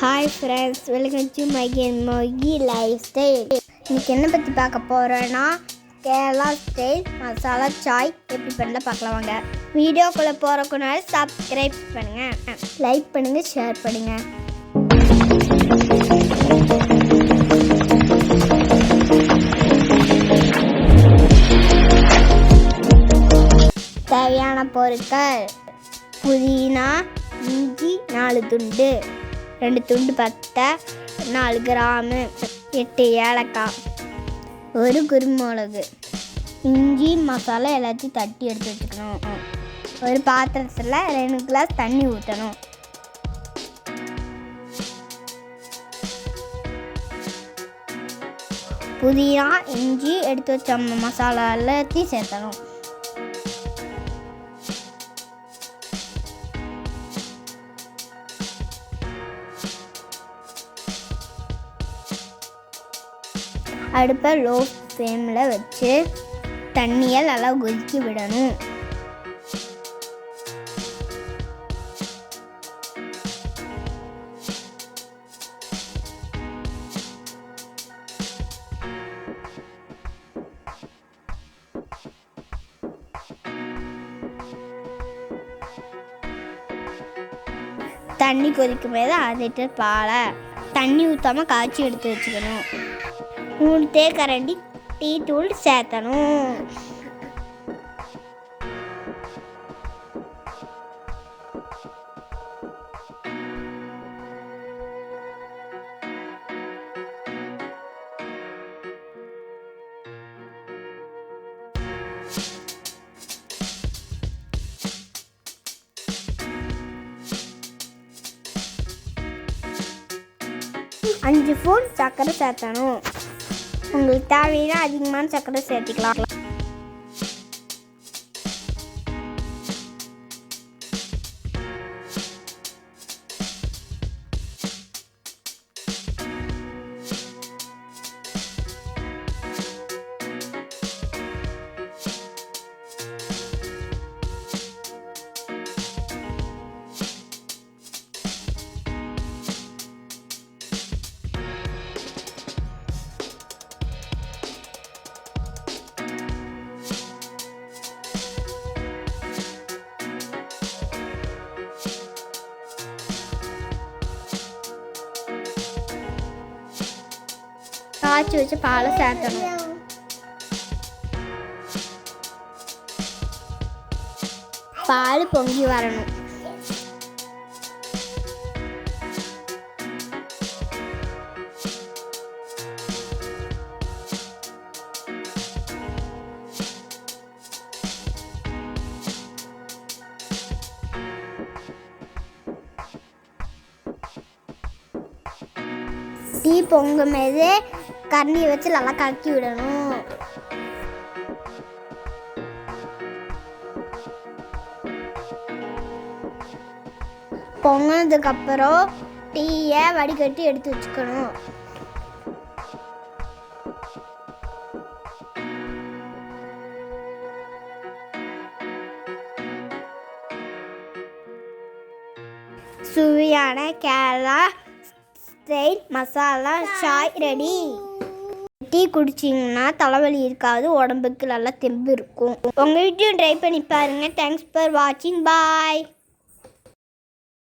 Hi friends welcome to my game மொகி lifestyle இன்னைக்கு என்ன பற்றி பார்க்க போகிறோன்னா கேரளா ஸ்டைல் மசாலா சாய். எப்படி பண்ணல பார்க்கலாம் வாங்க. வீடியோக்குள்ளே போகிறக்குனால சப்ஸ்கிரைப் பண்ணுங்கள் லைக் பண்ணுங்கள் ஷேர் பண்ணுங்கள் தேவையான பொருட்கள் புதினா இஞ்சி நாலு துண்டு. ரெண்டு துண்டு பத்தை நாலு கிராமு எட்டு ஏலக்காய் ஒரு குருமிளகு இஞ்சி மசாலா எல்லாத்தையும் தட்டி எடுத்து வச்சுக்கணும். ஒரு பாத்திரத்தில் ரெண்டு கிளாஸ் தண்ணி ஊற்றணும் புதினா இஞ்சி எடுத்து வச்ச மசாலா எல்லாத்தையும் சேர்த்தணும். அடுப்பை லோ ஃப்ளேமில் வச்சு தண்ணியை நல்லா கொதிக்க விடணும். தண்ணி கொதிக்கும் போது அதிட்டு லிட்டர் பாலை தண்ணி ஊற்றாமல் காய்ச்சி எடுத்து வச்சுக்கணும். மூணு தேக்கரண்டி டீ தூள் சேர்த்தணும். அஞ்சு ஃபோன் சர்க்கரை சேர்த்தணும். உங்களுக்கு தேவையான அதிகமான சர்க்கரை சேர்த்துக்கலாம். காய்ச்சி வச்சு பாலை சேர்த்தணும் பால் பொங்கி வரணும் டீ பொங்கும் போது கரண்டியை வச்சு நல்லா கலக்கி விடணும். பொங்கினதுக்கப்புறம் டீயை வடிகட்டி எடுத்து வச்சுக்கணும். சுவையான Kerala style masala chai ready. Tea குடிச்சிங்கன்னா தலைவலி இருக்காது உடம்புக்கு நல்லா தெம்பு இருக்கும். உங்கள் வீட்டையும் ட்ரை பண்ணி பாருங்கள் தேங்க்ஸ் ஃபார் வாட்சிங் பாய்